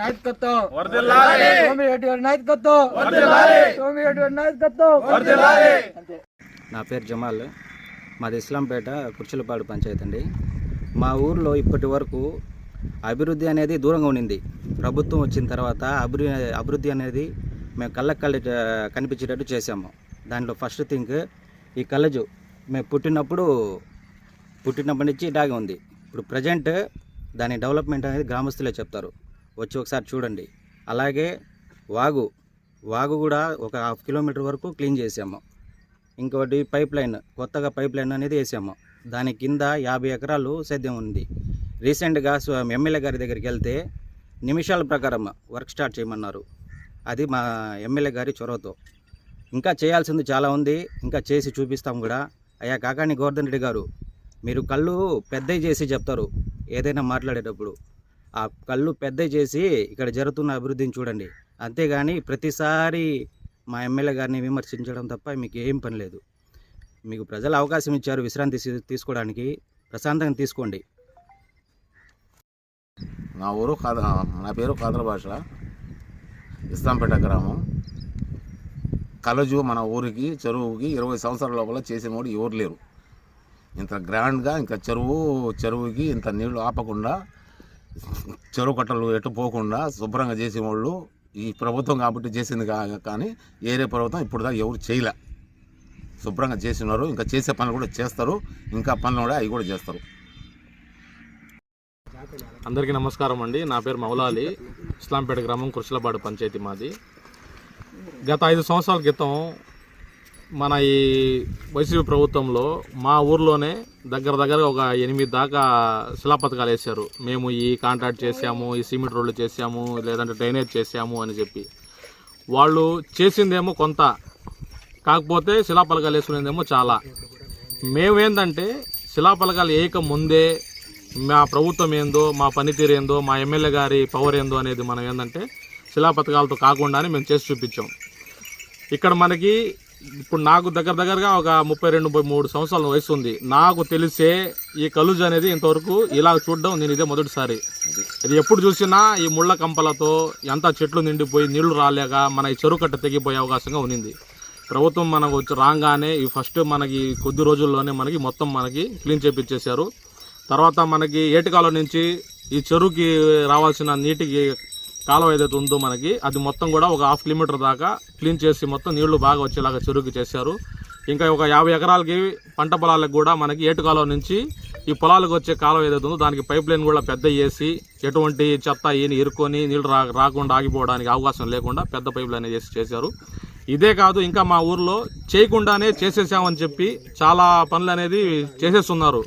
నాయకత్వం. వర్ధిల్లాలి సోమిరెడ్డి గారి నాయకత్వం. వర్ధిల్లాలి సోమిరెడ్డి గారి నాయకత్వం. వర్ధిల్లాలి అంతే నా పేరు జమాల్. మాది ఇస్లాంపేట కుర్చలపాడు పంచాయతీ అండి. మా ఊర్లో ఇప్పటి వరకు అభివృద్ధి అనేది దూరంగా ఉండింది. ప్రభుత్వం వచ్చిన తర్వాత అభివృద్ధి అభివృద్ధి అనేది మేము కళ్ళకి కళ్ళ కనిపించేటట్టు చేసాము దాంట్లో ఫస్ట్ థింగ్ ఈ కలజు మేము పుట్టినప్పుడు పుట్టినప్పటి నుంచి ఇలాగే ఉంది. ఇప్పుడు ప్రజెంట్ దాని డెవలప్మెంట్ అనేది గ్రామస్తులే చెప్తారు. వచ్చి ఒకసారి చూడండి. అలాగే వాగు వాగు కూడా ఒక హాఫ్ కిలోమీటర్ వరకు క్లీన్ చేసాము. ఇంకోటి పైప్ లైన్ కొత్తగా పైప్ లైన్ అనేది వేసాము. దాని కింద యాభై ఎకరాలు సేద్యం ఉంది. రీసెంట్గా ఎమ్మెల్యే గారి దగ్గరికి వెళ్తే నిమిషాల ప్రకారం వర్క్ స్టార్ట్ చేయమన్నారు. అది మా ఎమ్మెల్యే గారి చొరవతో. ఇంకా చేయాల్సింది చాలా ఉంది. ఇంకా చేసి చూపిస్తాం కూడా. అయ్యా కాకాని గోవర్ధన్ రెడ్డి గారు మీరు కళ్ళు పెద్దవి చేసి చెప్తారు. ఏదైనా మాట్లాడేటప్పుడు. ఆ కళ్ళు పెద్దవి చేసి ఇక్కడ జరుగుతున్న అభివృద్ధిని చూడండి. అంతేగాని ప్రతిసారి మా ఎమ్మెల్యే గారిని విమర్శించడం తప్ప మీకు ఏం పని లేదు. మీకు ప్రజలు అవకాశం ఇచ్చారు విశ్రాంతి తీసుకోవడానికి. ప్రశాంతంగా తీసుకోండి. నా ఊరు కాద నా పేరు కాదల భాష. ఇస్లాంపేట గ్రామం. కలజు మన ఊరికి చెరువుకి ఇరవై సంవత్సరాల లోపల చేసిన వాడు ఎవరు లేరు. ఇంత గ్రాండ్గా ఇంకా చెరువు చెరువుకి ఇంత నీళ్ళు ఆపకుండా చెరువు కట్టలు ఎటు పోకుండా శుభ్రంగా చేసే వాళ్ళు ఈ ప్రభుత్వం కాబట్టి చేసింది కానీ ఏరే ప్రభుత్వం ఇప్పుడు దాకా ఎవరు చేయలే. శుభ్రంగా చేసినారు ఇంకా చేసే పనులు కూడా చేస్తారు ఇంకా పనులు కూడా అవి కూడా చేస్తారు. అందరికీ నమస్కారం అండి. నా పేరు మౌలాలి. ఇస్లాంపేట గ్రామం కుర్చలపాడు పంచాయతీ మాది. గత ఐదు సంవత్సరాల క్రితం మన ఈ వైసీపీ ప్రభుత్వంలో మా ఊర్లోనే దగ్గర దగ్గర ఒక ఎనిమిది దాకా శిలాపథకాలు వేశారు. మేము ఈ కాంట్రాక్ట్ చేసాము ఈ సిమెంట్ రోడ్లు చేసాము లేదంటే డ్రైనేజ్ చేసాము అని చెప్పి. వాళ్ళు చేసిందేమో కొంత కాకపోతే శిలాపలకాలు వేసుకునేదేమో చాలా. మేమేందంటే శిలాపలకాలు వేయక ముందే మా ప్రభుత్వం ఏందో మా పనితీరు ఏందో మా ఎమ్మెల్యే గారి పవర్ ఏందో అనేది మనం ఏంటంటే శిలాపథకాలతో కాకుండానే మేము చేసి చూపించాం. ఇక్కడ మనకి ఇప్పుడు నాకు దగ్గర దగ్గరగా ఒక ముప్పై రెండు ముప్పై మూడు సంవత్సరాల వయసు ఉంది. నాకు తెలిసే ఈ కలుజ్ అనేది ఇంతవరకు ఇలా చూడడం నేను ఇదే మొదటిసారి. ఇది ఎప్పుడు చూసినా ఈ ముళ్ళ కంపలతో ఎంత చెట్లు నిండిపోయి నీళ్ళు రాలేక మన ఈ చెరువు కట్ట తెగిపోయే అవకాశంగా ఉంది ప్రభుత్వం మనకు వచ్చి రాగానే ఈ ఫస్ట్ మనకి కొద్ది రోజుల్లోనే మనకి మొత్తం మనకి క్లీన్ చేపించేశారు తర్వాత మనకి ఏటికాల నుంచి ఈ చెరువుకి రావాల్సిన నీటికి కాలువ ఏదైతే ఉందో మనకి అది మొత్తం కూడా ఒక హాఫ్ కిలోమీటర్ దాకా క్లీన్ చేసి మొత్తం నీళ్ళు బాగా వచ్చేలాగా చెరువుకి చేశారు. ఇంకా ఒక యాభై ఎకరాలకి పంట పొలాలకు కూడా మనకి ఏటుకాలం నుంచి ఈ పొలాలకు వచ్చే కాలువ ఏదైతే ఉందో దానికి పైప్ లైన్ కూడా పెద్ద వేసి ఎటువంటి చెత్త ఈయన ఇరుక్కొని నీళ్ళు రా రాకుండా ఆగిపోవడానికి అవకాశం లేకుండా పెద్ద పైప్ లైన్ చేసి చేశారు. ఇదే కాదు ఇంకా మా ఊర్లో చేయకుండానే చేసేసామని చెప్పి చాలా పనులు అనేది చేసేస్తున్నారు.